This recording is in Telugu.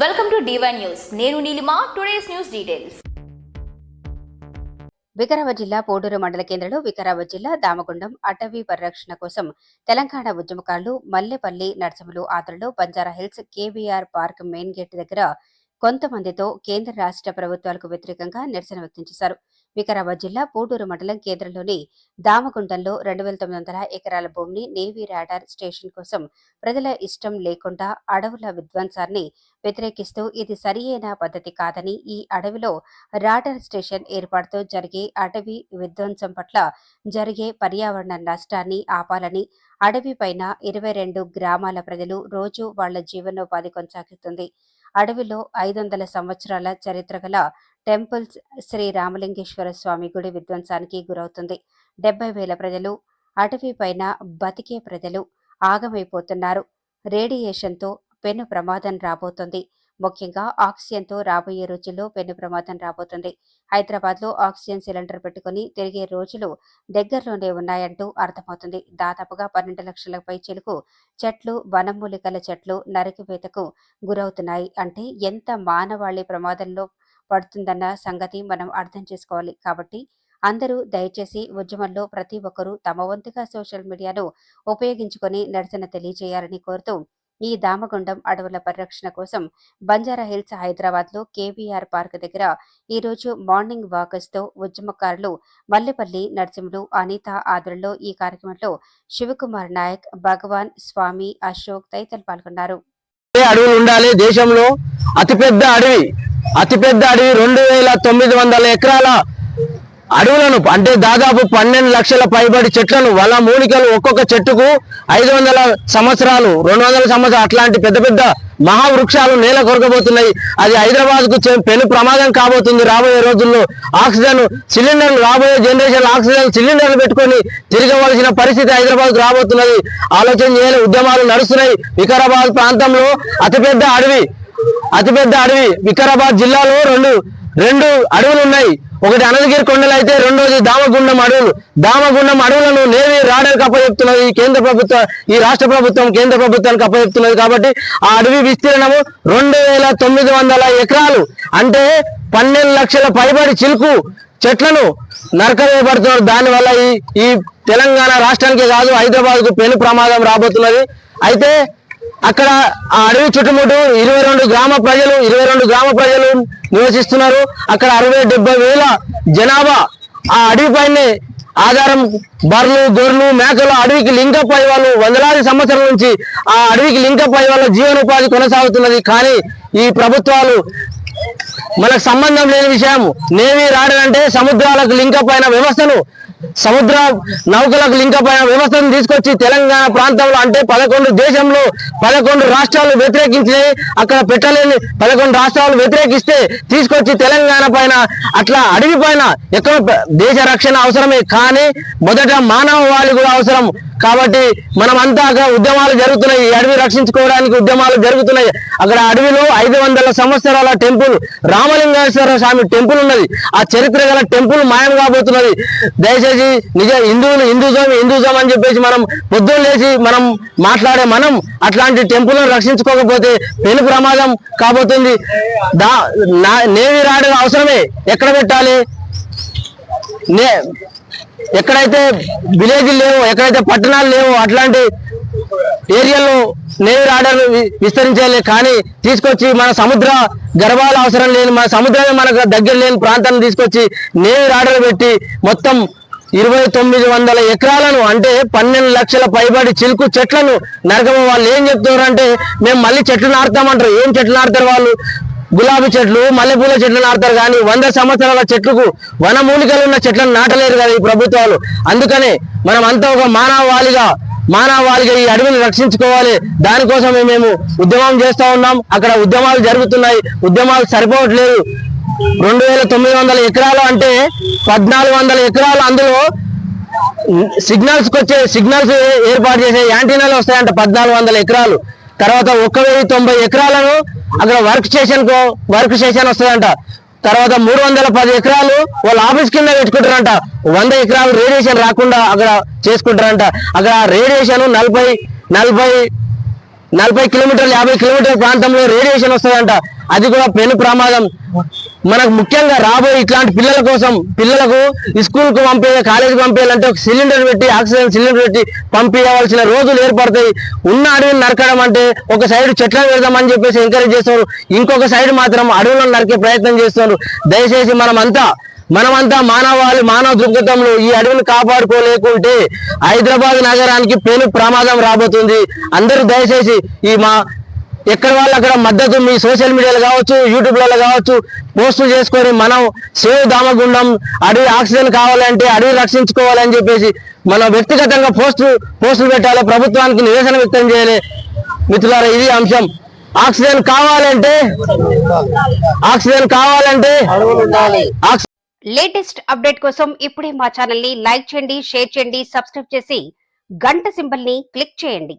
వెల్కమ్ టు డివై న్యూస్ నేను Neelima today's news details Vikarabad జిల్లా పోడూరు మండల కేంద్రంలో వికారాబాద్ జిల్లా దామగుండం అటవీ పరిరక్షణ కోసం తెలంగాణ ఉద్యమకారులు మల్లెపల్లి నర్సములు ఆధ్వర్యంలో Banjara Hills KBR park main gate దగ్గర కొంతమందితో కేంద్ర రాష్ట్ర ప్రభుత్వాలకు వ్యతిరేకంగా నిరసన వ్యక్తం చేశారు. వికారాబాద్ జిల్లా పోటూరు మండలం కేంద్రంలోని దామగుండంలో రెండు వేల తొమ్మిది వందల ఎకరాల భూమిని నేవీ రాడార్ స్టేషన్ కోసం ప్రజల ఇష్టం లేకుండా అడవుల విధ్వంసాన్ని వ్యతిరేకిస్తూ ఇది సరియైన పద్ధతి కాదని ఈ అడవిలో రాడార్ స్టేషన్ ఏర్పాటుతో జరిగే అటవీ విధ్వంసం పట్ల జరిగే పర్యావరణ నష్టాన్ని ఆపాలని అడవి పైన ఇరవై రెండు గ్రామాల ప్రజలు రోజు వాళ్ళ జీవనోపాధి కొనసాగుతుంది అడవిలో ఐదు వందల సంవత్సరాల చరిత్ర గల టెంపుల్స్ శ్రీ రామలింగేశ్వర స్వామి గుడి విధ్వంసానికి గురవుతుంది. డెబ్బై వేల ప్రజలు అటవీ పైన బతికే ప్రజలు ఆగమైపోతున్నారు. రేడియేషన్తో పెను ప్రమాదం రాబోతుంది. ముఖ్యంగా ఆక్సిజన్తో రాబోయే రోజుల్లో పెను ప్రమాదం రాబోతుంది. హైదరాబాద్లో ఆక్సిజన్ సిలిండర్ పెట్టుకుని తిరిగే రోజులు దగ్గరలోనే ఉన్నాయంటూ అర్థమవుతుంది. దాదాపుగా పన్నెండు లక్షల పై చెలుకు చెట్లు వనమూలికల చెట్లు నరికివేతకు గురవుతున్నాయి. అంటే ఎంత మానవాళి ప్రమాదంలో పడుతుందన్న సంగతి మనం అర్థం చేసుకోవాలి. కాబట్టి అందరూ దయచేసి ఉద్యమంలో ప్రతి ఒక్కరూ తమ వంతుగా సోషల్ మీడియాను ఉపయోగించుకొని నిరసన తెలియజేయాలని కోరుతూ ఈ దామగుండం అడవుల పరిరక్షణ కోసం బంజారా హిల్స్ హైదరాబాద్లో కేవీఆర్ పార్క్ దగ్గర ఈ రోజు మార్నింగ్ వాకర్స్తో ఉద్యమకారులు మల్లెపల్లి నరసింహులు అనిత ఆధ్వర్యంలో ఈ కార్యక్రమంలో శివకుమార్ నాయక్ భగవాన్ స్వామి అశోక్ తదితరులు పాల్గొన్నారు. అడవులు ఉండాలి దేశంలో? అతిపెద్ద అడవి అతిపెద్ద అడవి రెండు వేల తొమ్మిది వందల ఎకరాల అడవులను అంటే దాదాపు పన్నెండు లక్షల పైబడి చెట్లను వల మూలికలు ఒక్కొక్క చెట్టుకు ఐదు వందల సంవత్సరాలు రెండు వందల సంవత్సరాలు అట్లాంటి పెద్ద పెద్ద మహావృక్షాలు నేల కొరకబోతున్నాయి. అది హైదరాబాద్కు పెను ప్రమాదం కాబోతుంది రాబోయే రోజుల్లో. ఆక్సిజన్ సిలిండర్లు రాబోయే జనరేషన్ ఆక్సిజన్ సిలిండర్లు పెట్టుకొని తిరగవలసిన పరిస్థితి హైదరాబాద్ రాబోతున్నది. ఆలోచన చేయాలి ఉద్యమాలు నడుస్తున్నాయి. వికారాబాద్ ప్రాంతంలో అతిపెద్ద అడవి అతిపెద్ద అడవి వికారాబాద్ జిల్లాలో రెండు రెండు అడవులు ఉన్నాయి. ఒకటి అనంతగిరి కొండలు అయితే రెండోది దామగుండం అడవులు. దామగుండం అడవులను నేవీ రాడర్కి అప్పచెప్తున్నది ఈ కేంద్ర ప్రభుత్వం ఈ రాష్ట్ర ప్రభుత్వం కేంద్ర ప్రభుత్వానికి అప్పచెప్తున్నది కాబట్టి ఆ అడవి విస్తీర్ణము రెండు వేల తొమ్మిది వందల ఎకరాలు. అంటే పన్నెండు లక్షల పైబడి చిలుకు చెట్లను నరకవేయబడుతున్నారు. దానివల్ల ఈ ఈ తెలంగాణ రాష్ట్రానికి కాదు హైదరాబాద్కు పెను ప్రమాదం రాబోతున్నది. అయితే అక్కడ ఆ అడవి చుట్టుముట్టు ఇరవై రెండు గ్రామ ప్రజలు ఇరవై రెండు గ్రామ ప్రజలు నివసిస్తున్నారు. అక్కడ అరవై డెబ్బై వేల జనాభా ఆ అడవి పైన ఆధారం బర్రెలు గొర్రెలు మేకలు అడవికి లింకప్ అయ్యే వాళ్ళు వందలాది సంవత్సరాల నుంచి ఆ అడవికి లింకప్ అయ్యే వాళ్ళ జీవనోపాధి కొనసాగుతున్నది. కానీ ఈ ప్రభుత్వాలు మనకు సంబంధం లేని విషయం. నేవీ రాడాలంటే సముద్రాలకు లింకప్ అయిన వ్యవస్థను సముద్ర నౌకలకు లింకప్ అయిన వ్యవస్థను తీసుకొచ్చి తెలంగాణ ప్రాంతంలో అంటే పదకొండు దేశంలో పదకొండు రాష్ట్రాలు వ్యతిరేకించినాయి అక్కడ పెట్టలేని పదకొండు రాష్ట్రాలు వ్యతిరేకిస్తే తీసుకొచ్చి తెలంగాణ పైన అట్లా అడవి పైన దేశ రక్షణ అవసరమే. కానీ మొదట మానవ వాళ్ళు కూడా అవసరం. కాబట్టి మనం అంతా అక్కడ ఉద్యమాలు జరుగుతున్నాయి. ఈ అడవి రక్షించుకోవడానికి ఉద్యమాలు జరుగుతున్నాయి. అక్కడ అడవిలో ఐదు వందల సంవత్సరాల టెంపుల్ రామలింగేశ్వర స్వామి టెంపుల్ ఉన్నది. ఆ చరిత్ర గల టెంపుల్ మాయం కాబోతున్నది. దయచేసి నిజ హిందువులు హిందూజం హిందూజం అని చెప్పేసి మనం పొద్దున్న లేచి మనం మాట్లాడే మనం అట్లాంటి టెంపుల్ను రక్షించుకోకపోతే పెను ప్రమాదం కాబోతుంది. దా నేవి రాడు అవసరమే. ఎక్కడ పెట్టాలి? నే ఎక్కడైతే విలేజ్లు లేవు ఎక్కడైతే పట్టణాలు లేవు అట్లాంటి ఏరియాలో నేవీ రాడర్ విస్తరించాలి. కానీ తీసుకొచ్చి మన సముద్ర గర్భాలు అవసరం లేని మన సముద్రమే మనకు దగ్గర లేని ప్రాంతాన్ని తీసుకొచ్చి నేవీ రాడర్ పెట్టి మొత్తం ఇరవై తొమ్మిది వందల ఎకరాలను అంటే పన్నెండు లక్షల పైబడి చిలుకు చెట్లను నరకమ వాళ్ళు ఏం చెప్తున్నారు అంటే మేము మళ్ళీ చెట్లు నాటుతామంటారు. ఏం చెట్లు నాటుతారు వాళ్ళు? గులాబీ చెట్లు మల్లెపూల చెట్లు నాటుతారు కానీ వంద సంవత్సరాల చెట్లకు వనమూలికలు ఉన్న చెట్లను నాటలేరు కదా ఈ ప్రభుత్వాలు. అందుకనే మనం అంతా ఒక మానవాళిగా మానవాళిగా ఈ అడవిని రక్షించుకోవాలి. దానికోసమే మేము ఉద్యమం చేస్తా ఉన్నాం. అక్కడ ఉద్యమాలు జరుగుతున్నాయి. ఉద్యమాలు సరిపోవట్లేదు. రెండు వేల తొమ్మిది వందల ఎకరాలు అంటే పద్నాలుగు వందల ఎకరాలు అందులో సిగ్నల్స్కి వచ్చే సిగ్నల్స్ ఏర్పాటు చేసే యాంటీనాలు వస్తాయంట పద్నాలుగు వందల ఎకరాలు. తర్వాత ఒక వెయ్యి తొంభై ఎకరాలను అక్కడ వర్క్ స్టేషన్కు వర్క్ స్టేషన్ వస్తుందంట తర్వాత మూడు వందల పది ఎకరాలు వాళ్ళ ఆఫీస్ కింద పెట్టుకుంటారంట. వంద ఎకరాలు రేడియేషన్ రాకుండా అక్కడ చేసుకుంటారంట. అక్కడ రేడియేషన్ నలభై నలభై నలభై కిలోమీటర్లు యాభై కిలోమీటర్ల ప్రాంతంలో రేడియేషన్ వస్తుందంట అది కూడా పెను ప్రమాదం. మనకు ముఖ్యంగా రాబోయే ఇట్లాంటి పిల్లల కోసం పిల్లలకు స్కూల్కు పంపే కాలేజీకి పంపేయాలంటే ఒక సిలిండర్ పెట్టి ఆక్సిజన్ సిలిండర్ పెట్టి పంపించవలసిన రోజులు ఏర్పడతాయి. ఉన్న అడవిని నరకడం అంటే ఒక సైడ్ చెట్లను పెడదామని చెప్పేసి ఎంకరేజ్ చేస్తున్నారు. ఇంకొక సైడ్ మాత్రం అడవులను నరికే ప్రయత్నం చేస్తున్నారు. దయచేసి మనమంతా మనమంతా మానవాళి మానవ దృక్పథంలో ఈ అడవిని కాపాడుకోలేకుంటే హైదరాబాద్ నగరానికి పెను ప్రమాదం రాబోతుంది. అందరూ దయచేసి ఈ మా ఎక్కడ వాళ్ళు అక్కడ మద్దతు మీ సోషల్ మీడియాలో కావచ్చు యూట్యూబ్లలో కావచ్చు పోస్టులు చేసుకొని మనం సేవ్ దామగుండం అడవి ఆక్సిజన్ కావాలంటే అడవి రక్షించుకోవాలని చెప్పేసి మనం వ్యక్తిగతంగా పోస్టు పోస్టులు పెట్టాలి ప్రభుత్వానికి నిరసన వ్యక్తం చేయాలి. మిత్రులారా ఇది అంశం. ఆక్సిజన్ కావాలంటే ఆక్సిజన్ కావాలంటే లేటెస్ట్ అప్డేట్ కోసం ఇప్పుడే మా ఛానల్ని లైక్ చేయండి షేర్ చేయండి సబ్స్క్రైబ్ చేసి గంట సింబల్ని క్లిక్ చేయండి.